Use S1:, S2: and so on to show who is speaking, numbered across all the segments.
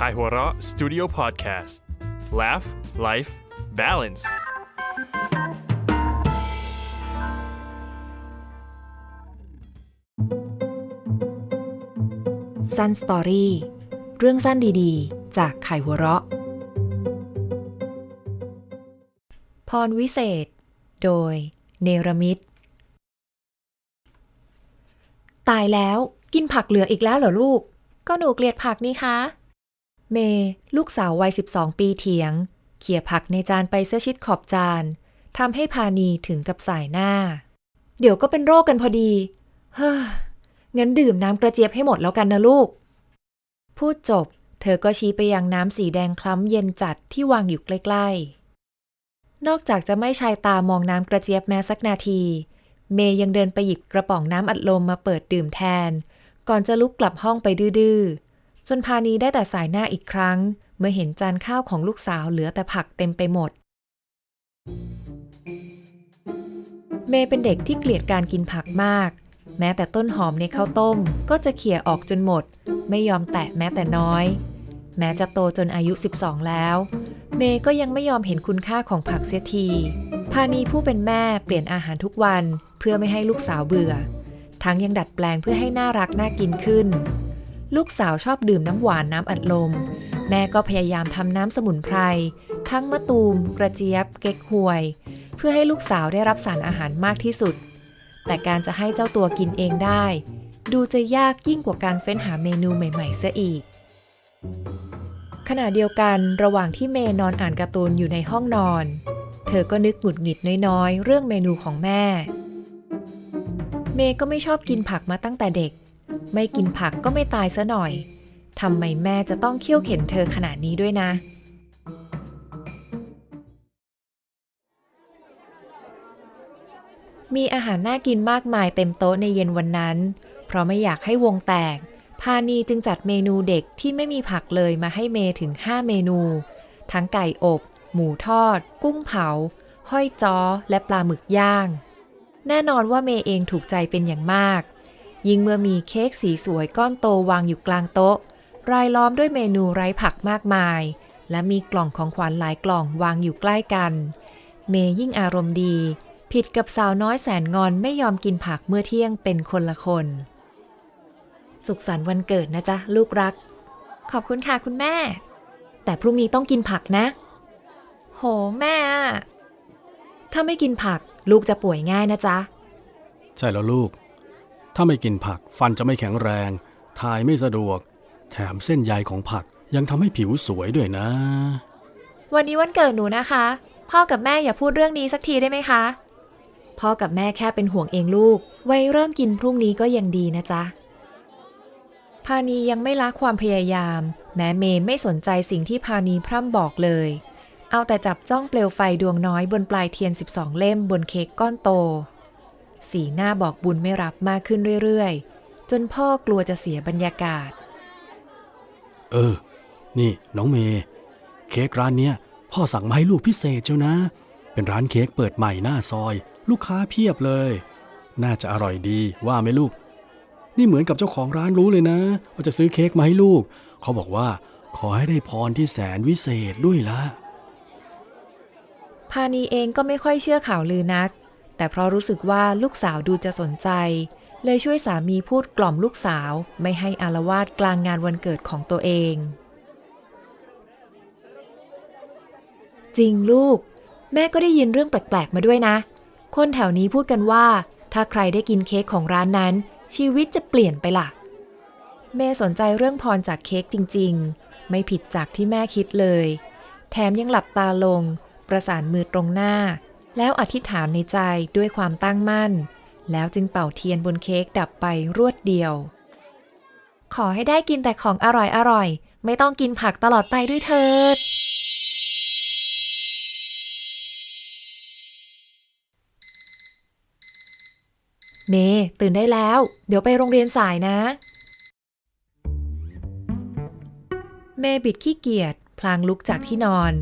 S1: Kaihura Studio Podcast Laugh Life Balance
S2: สั้นสตอรี่เรื่องสั้นดีๆ จากไข่หัวเราะ พรวิเศษ โดย เนรมิตตายแล้วกินผักเหลืออีกแล้วเหรอลูก ก็หนูเกลียดผักนี่คะ เมย์ลูกสาววัย 12 ปีเถียง เขี่ยผักในจานไปเสียชิดขอบจานทำให้พานีถึงกับสายหน้า เดี๋ยวก็เป็นโรคกันพอดี เฮ้องั้นดื่มน้ำกระเจี๊ยบให้หมดแล้วกันนะลูก พูดจบ เธอก็ชี้ไปยังน้ำสีแดงคล้ำเย็นจัดที่วางอยู่ใกล้ๆ นอกจากจะไม่ชายตามองน้ำกระเจี๊ยบแม้สักนาที เมย์ยังเดินไปหยิบกระป๋องน้ำอัดลมมาเปิดดื่มแทน ก่อนจะลุกกลับห้องไปดื้อๆ จนพานีได้แต่สายหน้าอีกครั้ง เมื่อเห็นจานข้าวของลูกสาวเหลือแต่ผักเต็มไปหมด เมย์เป็นเด็กที่เกลียดการกินผักมาก แม้แต่ต้นหอมในข้าวต้มก็จะเขี่ยออกจนหมด ไม่ยอมแตะแม้แต่น้อย แม้จะโตจนอายุ 12 แล้ว เมย์ก็ยังไม่ยอมเห็นคุณค่าของผักเสียที พานีผู้เป็นแม่เปลี่ยนอาหารทุกวันเพื่อไม่ให้ลูกสาวเบื่อ ทั้งยังดัดแปลงเพื่อให้น่ารักน่ากินขึ้น ลูกสาวชอบดื่มน้ำหวานน้ำอัดลม แม่ก็พยายามทำน้ำสมุนไพร ทั้งมะตูม กระเจี๊ยบ เก๊กฮวย เพื่อให้ลูกสาวได้รับสารอาหารมากที่สุด แต่การจะให้เจ้าตัวกินเองได้ ดูจะยากยิ่งกว่าการเฟ้นหาเมนูใหม่ๆเสียอีก ขณะเดียวกันระหว่างที่เมย์นอนอ่านการ์ตูนอยู่ในห้องนอน เธอก็นึกหงุดหงิดน้อยๆ เรื่องเมนูของแม่ เมย์ก็ไม่ชอบกินผักมาตั้งแต่เด็ก ไม่กินผักก็ไม่ตายซะหน่อย ทำไมแม่จะต้องเคี่ยวเข็นเธอขนาดนี้ด้วยนะ มีอาหารน่ากินมากมายเต็มโต๊ะในเย็นวันนั้น เพราะไม่อยากให้วงแตก พานีจึงจัดเมนูเด็กที่ไม่มีผักเลยมาให้เมถึง 5 เมนู ทั้งไก่อบ หมูทอด กุ้งเผา ห้อยจ้อ และปลาหมึกย่าง แน่นอนว่าเมเองถูกใจเป็นอย่างมาก ยิ่งเมื่อมีเค้กสีสวยก้อนโตวางอยู่กลางโต๊ะ รายล้อมด้วยเมนูไร้ผักมากมาย และมีกล่องของขวัญหลายกล่องวางอยู่ใกล้กัน เมย์ยิ่งอารมณ์ดี ผิดกับสาวน้อยแสนงอนไม่ยอมกินผักเมื่อเที่ยงเป็นคนละคน สุขสันต์วันเกิดนะจ๊ะ ลูกรัก ขอบคุณค่ะคุณแม่ แต่พรุ่งนี้ต้องกินผักนะ โหแม่ ถ้าไม่กินผัก ลูกจะป่วยง่ายนะจ๊ะ
S3: ใช่แล้วลูก ถ้าไม่กินผักฟันจะไม่แข็งแรง ถ่ายไม่สะดวก แถมเส้นใยของผักยังทำให้ผิวสวยด้วยนะ
S2: วันนี้วันเกิดหนูนะคะ พ่อกับแม่อย่าพูดเรื่องนี้สักทีได้ไหมคะ พ่อกับแม่แค่เป็นห่วงเองลูก ไว้เริ่มกินพรุ่งนี้ก็ยังดีนะจ๊ะ พานียังไม่ละความพยายาม แม้เมย์ไม่สนใจสิ่งที่พานีพร่ำบอกเลย เอาแต่จับจ้องเปลวไฟดวงน้อยบนปลายเทียน 12 เล่มบนเค้กก้อนโต สีหน้าบอกบุญไม่รับมากขึ้นเรื่อยๆ จนพ่อกลัวจะเสียบรรยากาศ
S3: เออ นี่น้องเมย์เค้กร้านเนี้ยพ่อสั่งมาให้ลูกพิเศษเจ้านะ เป็นร้านเค้กเปิดใหม่หน้าซอย ลูกค้าเพียบเลย น่าจะอร่อยดีว่าไหมลูก นี่เหมือนกับเจ้าของร้านรู้เลยนะ ว่าจะซื้อเค้กมาให้ลูก เขาบอกว่า ขอให้ได้พรที่แสนวิเศษด้วยละ
S2: พานีเองก็ไม่ค่อยเชื่อข่าวลือนัก แต่เพราะรู้สึกว่าลูกสาวดูจะสนใจ เลยช่วยสามีพูดกล่อมลูกสาวไม่ให้อารวาสกลางงานวันเกิดของตัวเอง จริงลูก แม่ก็ได้ยินเรื่องแปลก ๆ มาด้วยนะ คนแถวนี้พูดกันว่า ถ้าใครได้กินเค้กของร้านนั้น ชีวิตจะเปลี่ยนไปล่ะ แม่สนใจเรื่องพรจากเค้กจริง ๆ ไม่ผิดจากที่แม่คิดเลย แถมยังหลับตาลง ประสานมือตรงหน้า แล้วอธิษฐานในใจด้วยความตั้งมั่น แล้วจึงเป่าเทียนบนเค้กดับไปรวดเดียว ขอให้ได้กินแต่ของอร่อยอร่อย ไม่ต้องกินผักตลอดไปด้วยเถิด เมตื่นได้แล้ว เดี๋ยวไปโรงเรียนสายนะ เมบิดขี้เกียจพลางลุกจากที่นอน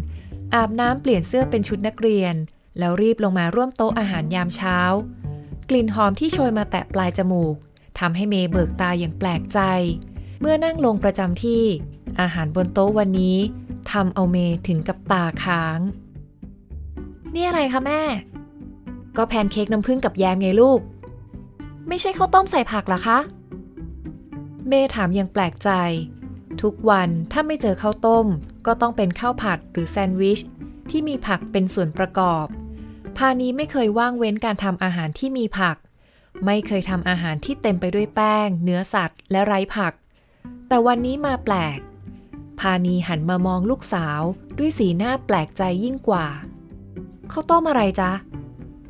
S2: อาบน้ำเปลี่ยนเสื้อเป็นชุดนักเรียน แล้วรีบลงมาร่วมโต๊ะอาหารยามเช้า กลิ่นหอมที่โชยมาแตะปลายจมูกทำให้เมย์เบิกตาอย่างแปลกใจ เมื่อนั่งลงประจำที่ อาหารบนโต๊ะวันนี้ทำเอาเมย์ถึงกับตาค้าง นี่อะไรคะแม่ ก็แพนเค้กน้ำผึ้งกับแยมไงลูก ไม่ใช่ข้าวต้มใส่ผักหรอคะ เมย์ถามยังแปลกใจ ทุกวันถ้าไม่เจอข้าวต้ม ก็ต้องเป็นข้าวผัดหรือแซนด์วิชที่มีผักเป็นส่วนประกอบ พานีไม่เคยว่างเว้นการทำอาหารที่มีผัก ไม่เคยทำอาหารที่เต็มไปด้วยแป้ง เนื้อสัตว์ และไร้ผัก แต่วันนี้มาแปลก พานีหันมามองลูกสาวด้วยสีหน้าแปลกใจยิ่งกว่า เข้าต้มอะไรจ๊ะ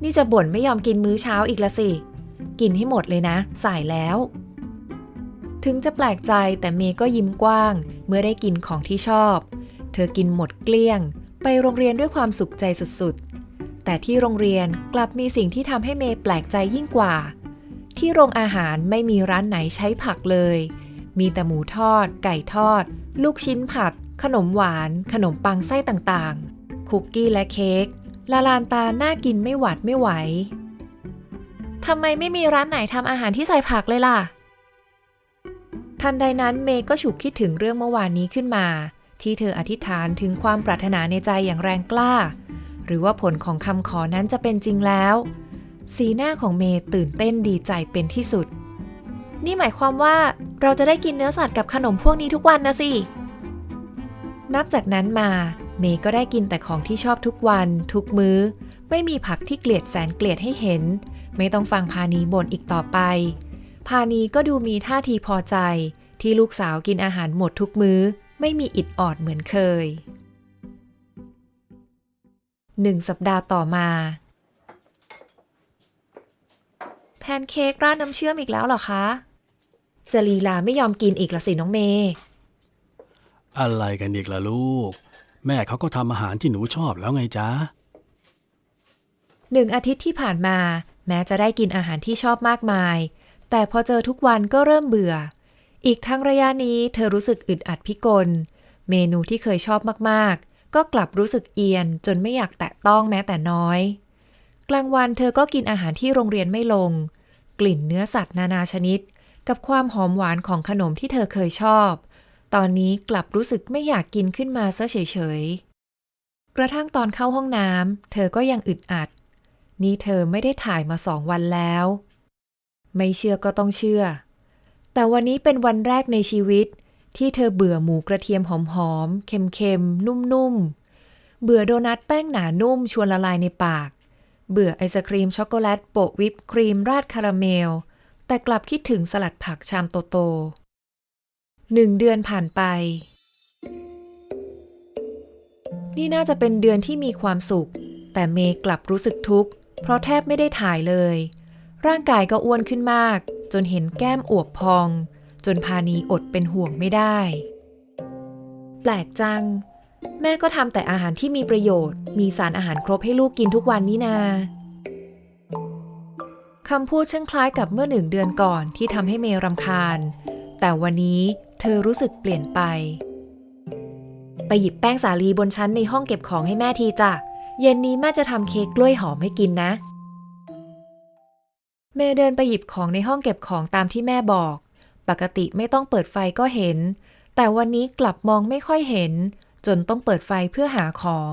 S2: นี่จะบ่นไม่ยอมกินมื้อเช้าอีกละสิ กินให้หมดเลยนะ สายแล้ว ถึงจะแปลกใจแต่เมย์ก็ยิ้มกว้าง เมื่อได้กินของที่ชอบ เธอกินหมดเกลี้ยง ไปโรงเรียนด้วยความสุขใจสุดๆ แต่ที่โรงเรียนกลับมีสิ่งที่ทำให้เมย์แปลกใจยิ่งกว่า ที่โรงอาหารไม่มีร้านไหนใช้ผักเลย มีแต่หมูทอด ไก่ทอด ลูกชิ้นผัด ขนมหวาน ขนมปังไส้ต่างๆ คุกกี้และเค้กละลานตาน่ากินไม่หวาดไม่ไหวทำไมไม่มีร้านไหนทำอาหารที่ใส่ผักเลยล่ะ ทันใดนั้นเมย์ก็ฉุกคิดถึงเรื่องเมื่อวานนี้ขึ้นมา ที่เธออธิษฐานถึงความปรารถนาในใจอย่างแรงกล้า หรือว่าผลของคำขอนั้นจะเป็นจริงแล้ว สีหน้าของเมย์ตื่นเต้นดีใจเป็นที่สุด นี่หมายความว่าเราจะได้กินเนื้อสัตว์กับขนมพวกนี้ทุกวันนะสิ นับจากนั้นมา เมย์ก็ได้กินแต่ของที่ชอบทุกวัน ทุกมื้อ ไม่มีผักที่เกลียดแสนเกลียดให้เห็น ไม่ต้องฟังพานีบ่นอีกต่อไป พานีก็ดูมีท่าทีพอใจ ที่ลูกสาวกินอาหารหมดทุกมื้อ ไม่มีอิดออดเหมือนเคย หนึ่งสัปดาห์ต่อมา แพนเค้กราดน้ำเชื่อมอีกแล้วเหรอคะจะลีลาไม่ยอมกินอีกละสิน้องเมย์
S3: อะไรกันอีกล่ะลูก แม่เขาก็ทำอาหารที่หนูชอบแล้วไงจ๊ะ
S2: หนึ่งอาทิตย์ที่ผ่านมา แม้จะได้กินอาหารที่ชอบมากมาย แต่พอเจอทุกวันก็เริ่มเบื่อ อีกทั้งระยะนี้เธอรู้สึกอึดอัดพิกล เมนูที่เคยชอบมากๆ ก็กลับรู้สึกเอียนจนไม่อยากแตะต้องแม้แต่น้อย กลางวันเธอก็กินอาหารที่โรงเรียนไม่ลง กลิ่นเนื้อสัตว์นานาชนิด กับความหอมหวานของขนมที่เธอเคยชอบ ตอนนี้กลับรู้สึกไม่อยากกินขึ้นมาซะเฉยๆ กระทั่งตอนเข้าห้องน้ำเธอก็ยังอึดอัด นี่เธอไม่ได้ถ่ายมาสองวันแล้ว ไม่เชื่อก็ต้องเชื่อ แต่วันนี้เป็นวันแรกในชีวิต ที่เธอเบื่อหมูกระเทียมหอมๆ เค็มๆ นุ่มๆ เบื่อโดนัทแป้งหนานุ่มชวนละลายในปาก เบื่อไอศครีมช็อกโกแลตโปะวิปครีมราดคาราเมล แต่กลับคิดถึงสลัดผักชามโตๆหนึ่งเดือนผ่านไป นี่น่าจะเป็นเดือนที่มีความสุข แต่เมย์กลับรู้สึกทุกข์ เพราะแทบไม่ได้ถ่ายเลย ร่างกายก็อ้วนขึ้นมาก จนเห็นแก้มอวบพอง จนพานีอดเป็นห่วงไม่ได้ แปลกจัง แม่ก็ทำแต่อาหารที่มีประโยชน์ มีสารอาหารครบให้ลูกกินทุกวันนี่นาคำพูดช่างคล้ายกับเมื่อหนึ่งเดือนก่อนที่ทำให้เมย์รำคาญ แต่วันนี้เธอรู้สึกเปลี่ยนไป ไปหยิบแป้งสาลีบนชั้นในห้องเก็บของให้แม่ทีจ้ะ เย็นนี้แม่จะทำเค้กกล้วยหอมให้กินนะ เมย์เดินไปหยิบของในห้องเก็บของตามที่แม่บอก ปกติไม่ต้องเปิดไฟก็เห็น แต่วันนี้กลับมองไม่ค่อยเห็น จนต้องเปิดไฟเพื่อหาของ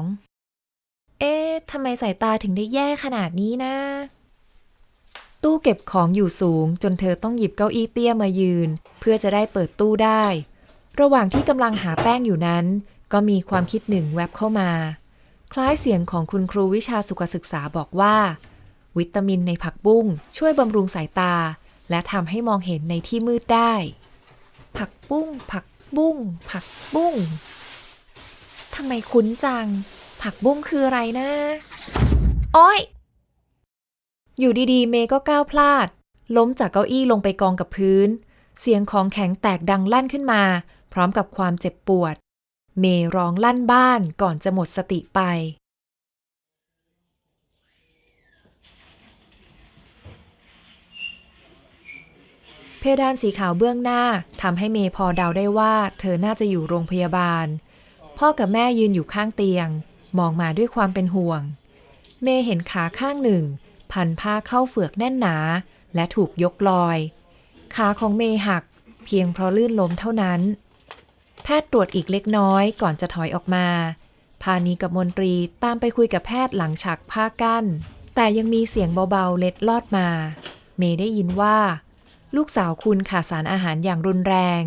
S2: เอ๊ะทำไมสายตาถึงได้แย่ขนาดนี้นะ ตู้เก็บของอยู่สูง จนเธอต้องหยิบเก้าอี้เตี้ยมายืน เพื่อจะได้เปิดตู้ได้ ระหว่างที่กำลังหาแป้งอยู่นั้น ก็มีความคิดหนึ่งแวบเข้ามา คล้ายเสียงของคุณครูวิชาสุขศึกษาบอกว่า วิตามินในผักบุ้งช่วยบำรุงสายตา และทำให้มองเห็นในที่มืดได้ ผักบุ้ง ผักบุ้ง ผักบุ้งทำไมคุ้นจัง ผักบุ้งคืออะไรนะอ้อยอยู่ดีๆ เมย์ก็ก้าวพลาด ล้มจากเก้าอี้ลงไปกองกับพื้น เสียงของแข็งแตกดังลั่นขึ้นมา พร้อมกับความเจ็บปวด เมย์ร้องลั่นบ้านก่อนจะหมดสติไป ดานสีขาวเบื้องหน้าทำให้เมย์พอเดาได้ว่า เธอน่าจะอยู่โรงพยาบาล พ่อกับแม่ยืนอยู่ข้างเตียง มองมาด้วยความเป็นห่วง เมย์เห็นขาข้างหนึ่ง พันผ้าเข้าเฟือกแน่นหนา และถูกยกลอย ขาของเมย์หัก เพียงเพราะลื่นล้มเท่านั้น แพทย์ตรวจอีกเล็กน้อยก่อนจะถอยออกมา พานีกับมนตรีตามไปคุยกับแพทย์หลังฉากผ้ากั้น แต่ยังมีเสียงเบาๆเล็ดลอดมา เมย์ได้ยินว่า ลูกสาวคุณขาดสารอาหารอย่างรุนแรง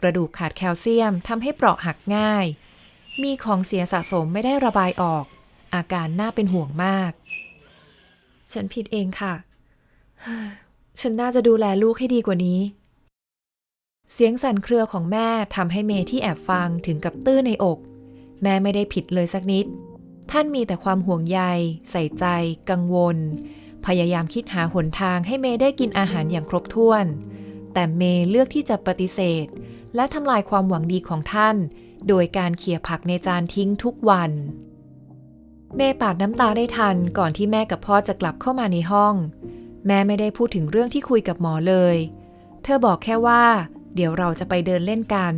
S2: กระดูกขาดแคลเซียมทำให้เปราะหักง่าย มีของเสียสะสมไม่ได้ระบายออก อาการน่าเป็นห่วงมาก ฉันผิดเองค่ะ ฉันน่าจะดูแลลูกให้ดีกว่านี้ เสียงสั่นเครือของแม่ทำให้เมที่แอบฟังถึงกับตื้อในอก แม่ไม่ได้ผิดเลยสักนิด ท่านมีแต่ความห่วงใย ใส่ใจ กังวล พยายามคิดหาหนทางให้เมย์ได้กินอาหารอย่างครบถ้วน แต่เมย์เลือกที่จะปฏิเสธ และทำลายความหวังดีของท่าน โดยการเขี่ยผักในจานทิ้งทุกวัน เมย์ปาดน้ำตาได้ทันก่อนที่แม่กับพ่อจะกลับเข้ามาในห้อง แม่ไม่ได้พูดถึงเรื่องที่คุยกับหมอเลย เธอบอกแค่ว่า เดี๋ยวเราจะไปเดินเล่นกัน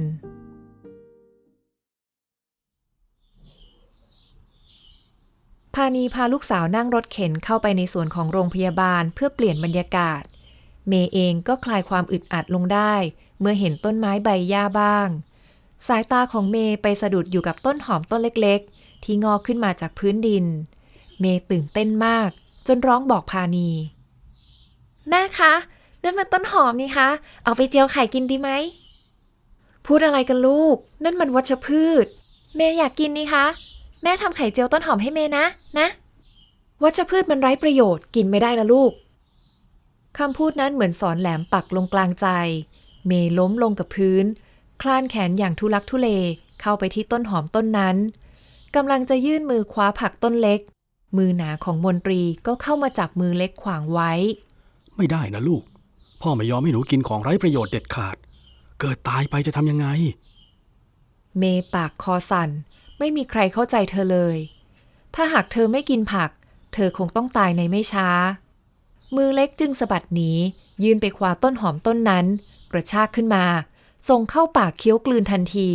S2: พานีพาลูกสาวนั่งรถเข็นเข้าไปในส่วนของโรงพยาบาลเพื่อเปลี่ยนบรรยากาศ เมย์เองก็คลายความอึดอัดลงได้ เมื่อเห็นต้นไม้ใบหญ้าบ้าง สายตาของเมย์ไปสะดุดอยู่กับต้นหอมต้นเล็กๆ ที่งอกขึ้นมาจากพื้นดิน เมย์ตื่นเต้นมาก จนร้องบอกพานี แม่คะนั่นมันต้นหอมนี่คะ เอาไปเจียวไข่กินดีไหม พูดอะไรกันลูก นั่นมันวัชพืช เมย์อยากกินนี่คะ แม่ทำไข่เจียวต้นหอมให้เมย์นะ นะ วัชพืชมันไร้ประโยชน์กินไม่ได้ละลูกคำพูดนั้นเหมือนสอนแหลมปักลงกลางใจ เมย์ล้มลงกับพื้น คลานแขนอย่างทุลักทุเลเข้าไปที่ต้นหอมต้นนั้นกำลังจะยื่นมือคว้าผักต้นเล็ก มือหนาของมนตรีก็เข้ามาจับมือเล็กขวางไว้
S3: ไม่ได้นะลูก พ่อไม่ยอมให้หนูกินของไร้ประโยชน์เด็ดขาด เกิดตายไปจะทำยังไง
S2: เมย์ปากคอสั่น ไม่มีใครเข้าใจเธอเลย ถ้าหากเธอไม่กินผัก เธอคงต้องตายในไม่ช้า มือเล็กจึงสะบัดหนียืนไปคว้าต้นหอมต้นนั้น กระชากขึ้นมา ส่งเข้าปากเคี้ยวกลืนทันที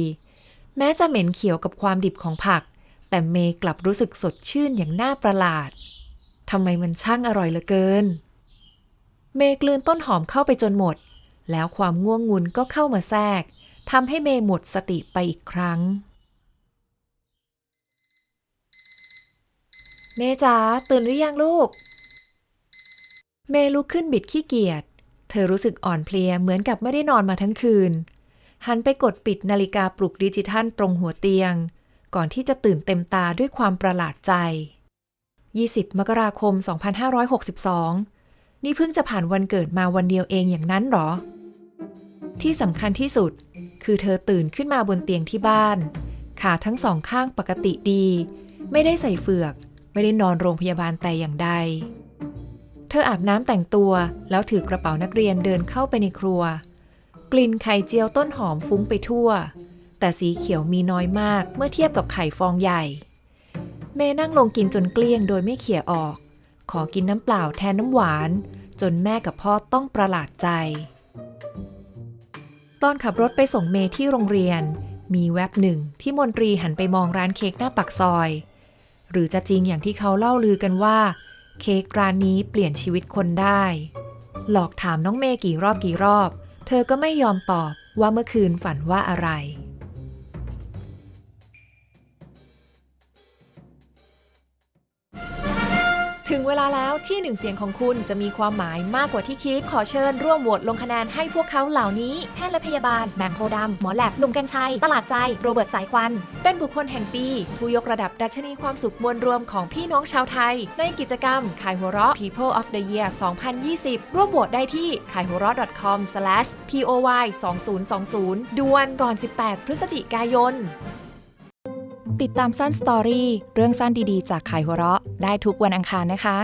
S2: แม้จะเหม็นเขียวกับความดิบของผัก แต่เมย์กลับรู้สึกสดชื่นอย่างน่าประหลาดทำไมมันช่างอร่อยเหลือเกิน เมย์กลืนต้นหอมเข้าไปจนหมด แล้วความง่วงงุนก็เข้ามาแทรกทำให้เมย์หมดสติไปอีกครั้ง เมย์จ๋าตื่นหรือยังลูก เมย์ลุกขึ้นบิดขี้เกียจ เธอรู้สึกอ่อนเพลียเหมือนกับไม่ได้นอนมาทั้งคืน หันไปกดปิดนาฬิกาปลุกดิจิทัลตรงหัวเตียง ก่อนที่จะตื่นเต็มตาด้วยความประหลาดใจ 20 มกราคม 2562 นี่เพิ่งจะผ่านวันเกิดมาวันเดียวเองอย่างนั้นหรอ ที่สำคัญที่สุด คือเธอตื่นขึ้นมาบนเตียงที่บ้าน ขาทั้งสองข้างปกติดี ไม่ได้ใส่เฟือก ไม่ได้นอนโรงพยาบาลแต่อย่างใด เธออาบน้ำแต่งตัวแล้วถือกระเป๋านักเรียนเดินเข้าไปในครัว กลิ่นไข่เจียวต้นหอมฟุ้งไปทั่ว แต่สีเขียวมีน้อยมากเมื่อเทียบกับไข่ฟองใหญ่ เมย์นั่งลงกินจนเกลี้ยงโดยไม่เขี่ยออก ขอกินน้ำเปล่าแทนน้ำหวาน จนแม่กับพ่อต้องประหลาดใจ ตอนขับรถไปส่งเมย์ที่โรงเรียน มีแวบหนึ่งที่มนตรีหันไปมองร้านเค้กหน้าปักซอย หรือจะจริงอย่างที่เขาเล่าลือกันว่า เค้กร้านนี้เปลี่ยนชีวิตคนได้ หลอกถามน้องเมย์กี่รอบกี่รอบ เธอก็ไม่ยอมตอบว่าเมื่อคืนฝันว่าอะไร ถึงเวลาแล้วที่หนึ่งเสียงของคุณจะมีความหมายมากกว่าที่คิด ขอเชิญร่วมโหวตลงคะแนนให้พวกเขาเหล่านี้ แพทย์และพยาบาล แบมโพดำหมอแลบหนุ่มกัญชัย ตลาดใจ โรเบิร์ตสายควัน เป็นบุคคลแห่งปี ผู้ยกระดับดัชนีความสุขมวลรวมของพี่น้องชาวไทย ในกิจกรรมขายหัวเราะ People of the Year 2020 ร่วมโหวตได้ที่ขายหัวเราะ .com/poy 2020ด่วนก่อน 18 พฤศจิกายน ติดตามสั้นสตอรี่เรื่องสั้นดีๆ จากขายหัวเราะได้ทุกวันอังคารนะคะ